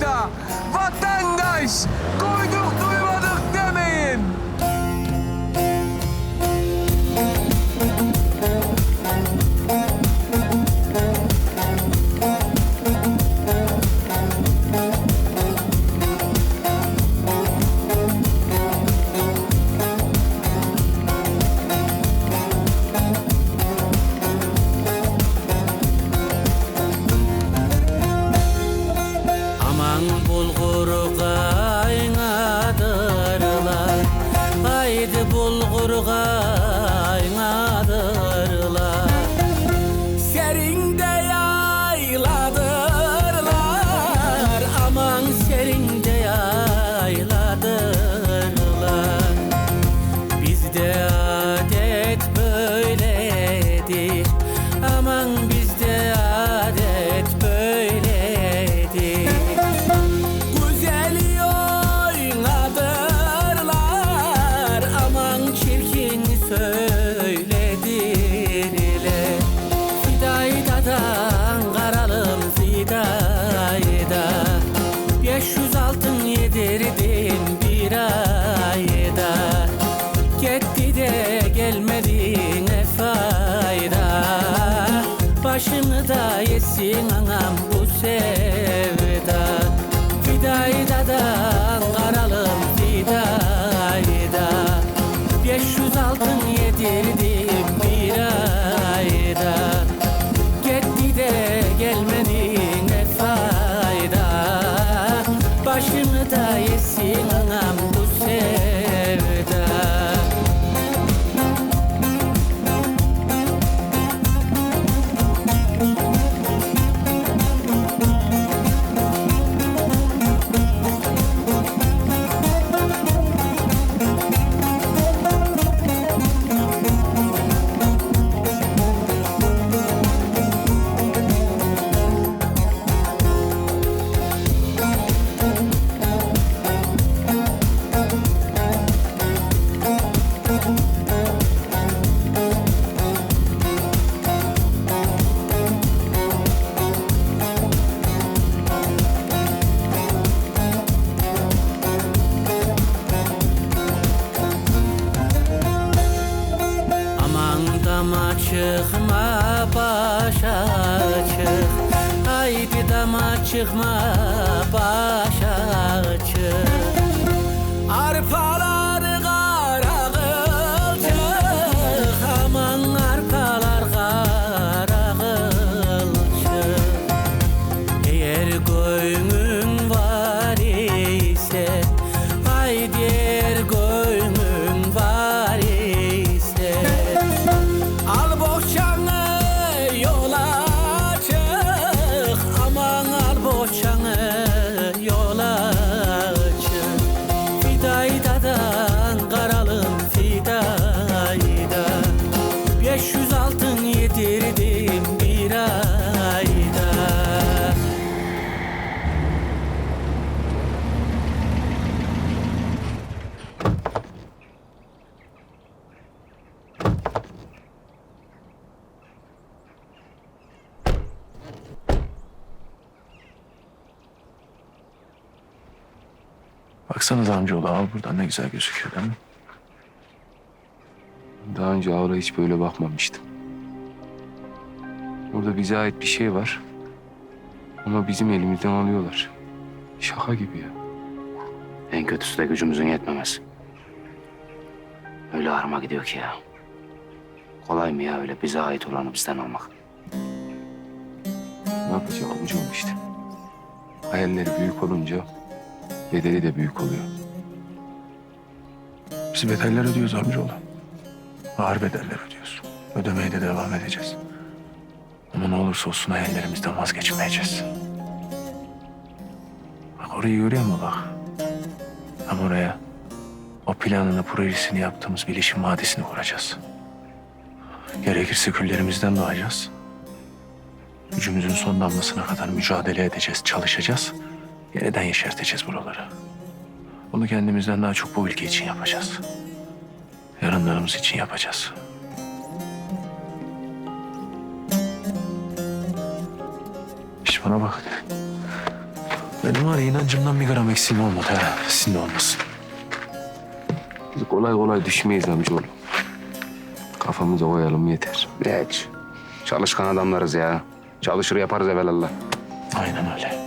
vatandaş, vatandaş, çıkma başa çık Haydi dama çıkma başa Baksanıza amcaoğlu al buradan ne güzel gözüküyor değil mi? Daha önce ağla hiç böyle bakmamıştım. Orada bize ait bir şey var. Ama bizim elimizden alıyorlar. Şaka gibi ya. En kötüsü de gücümüzün yetmemesi. Öyle ağrıma gidiyor ki ya. Kolay mı ya öyle bize ait olanı bizden almak? Ne yapacak amcam işte. Hayalleri büyük olunca bedeli de büyük oluyor. Biz bedeller ödüyoruz amcaoğlu. Ağır bedeller ödüyoruz. Ödemeye de devam edeceğiz. Ama ne olursa olsun hayallerimizden vazgeçmeyeceğiz. Bak orayı görüyor musun bak? Tam oraya o planını, projesini yaptığımız bilişim vadisini kuracağız. Gerekirse küllerimizden doğacağız. Gücümüzün son damlasına kadar mücadele edeceğiz, çalışacağız. Yeniden yeşerteceğiz buraları. Bunu kendimizden daha çok bu ülke için yapacağız. Yarınlarımız için yapacağız. İşte bana bak. Benim var ya inancımdan bir gram eksiğim olmadı ha. Sizin de olmasın. Biz kolay kolay düşmeyiz amcaoğlu. Kafamıza koyalım yeter. Hiç. Çalışkan adamlarız ya. Çalışır yaparız evelallah. Aynen öyle.